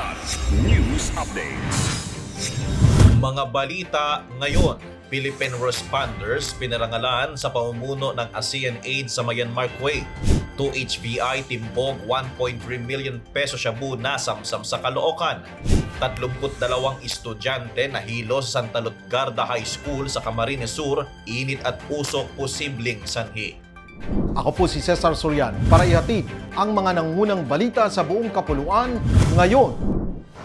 Ulat News Updates. Mga balita ngayon, Philippine responders pinarangalan sa pamumuno ng ASEAN Aid sa Myanmar Kuwait. 2 HVI timbog 1.3 million peso shabu na samsam sa Caloocan. 32 estudyante nahilo sa Santa Lutgarda High School sa Camarines Sur, init at usok posibleng sanhi. Ako po si Cesar Sorian para ihatid ang mga nangunang balita sa buong kapuluan ngayon.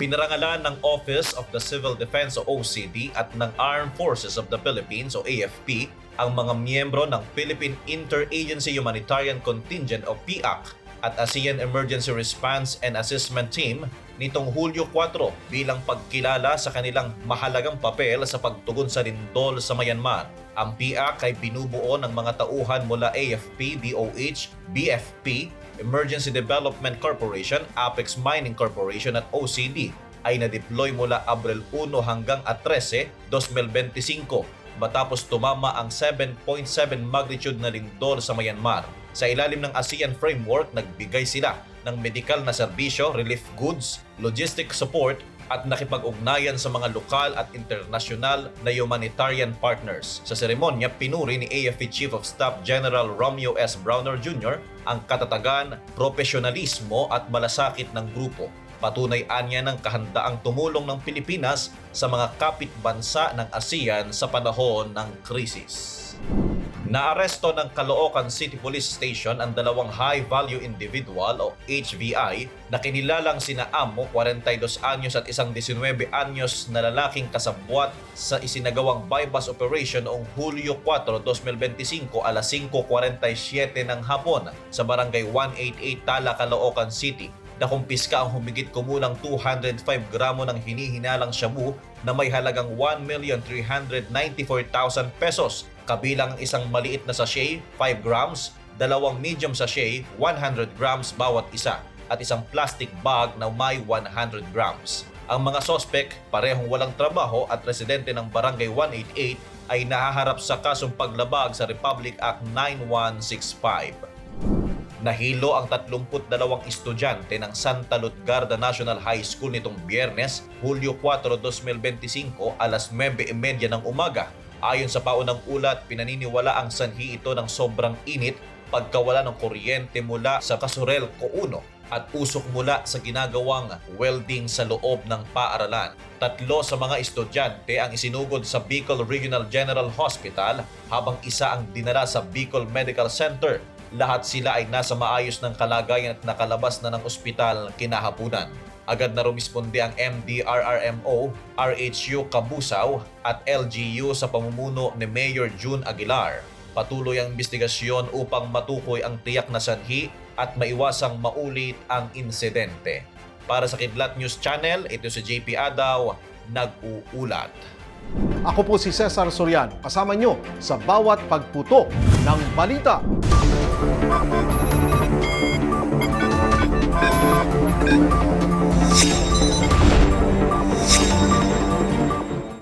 Pinarangalan ng Office of the Civil Defense o OCD at ng Armed Forces of the Philippines o AFP ang mga miyembro ng Philippine Interagency Humanitarian Contingent o PIAC at ASEAN Emergency Response and Assessment Team nitong Hulyo 4 bilang pagkilala sa kanilang mahalagang papel sa pagtugon sa lindol sa Myanmar. Ang PIAC ay binubuo ng mga tauhan mula AFP, DOH, BFP, Emergency Development Corporation, Apex Mining Corporation at OCD ay na-deploy mula Abril 1 hanggang a 13, 2025 matapos tumama ang 7.7 magnitude na lindol sa Myanmar. Sa ilalim ng ASEAN Framework, nagbigay sila ng medikal na serbisyo, relief goods, logistic support at nakipag-ugnayan sa mga lokal at internasyonal na humanitarian partners. Sa seremonya, pinuri ni AFP Chief of Staff General Romeo S. Browner Jr. ang katatagan, profesionalismo at malasakit ng grupo. Patunay anya ng kahandaang tumulong ng Pilipinas sa mga kapit bansa ng ASEAN sa panahon ng krisis. Naaresto ng Caloocan City Police Station ang dalawang high-value individual o HVI na kinilalang sina Amo, 42 anyos at isang 19 anyos na lalaking kasabwat sa isinagawang bypass operation noong Hulyo 4, 2025 alas 5.47 ng hapon sa barangay 188 Tala, Caloocan City nakumpiska ang humigit kumulang 205 gramo ng hinihinalang shabu na may halagang 1,394,000 pesos kabilang ang isang maliit na sachet 5 grams, dalawang medium sachet 100 grams bawat isa at isang plastic bag na may 100 grams. Ang mga sospek, parehong walang trabaho at residente ng Barangay 188 ay nahaharap sa kasong paglabag sa Republic Act 9165. Nahilo ang 32 estudyante ng Santa Lutgarda National High School nitong Biyernes, Hulyo 4, 2025, alas 9.30 ng umaga. Ayon sa paunang ulat, pinaniniwala ang sanhi ito ng sobrang init pagkawala ng kuryente mula sa Kasurel Couno at usok mula sa ginagawang welding sa loob ng paaralan. Tatlo sa mga estudyante ang isinugod sa Bicol Regional General Hospital habang isa ang dinala sa Bicol Medical Center lahat sila ay nasa maayos ng kalagayan at nakalabas na ng ospital kinahapunan. Agad na rumisponde ang MDRRMO, RHU Kabusaw at LGU sa pamumuno ni Mayor June Aguilar. Patuloy ang investigasyon upang matukoy ang tiyak na sanhi at maiwasang maulit ang insidente. Para sa Kidlat News Channel, ito si JP Adaw, nag-uulat. Ako po si Cesar Sorian, kasama nyo sa bawat pagputo ng balita. Thank you.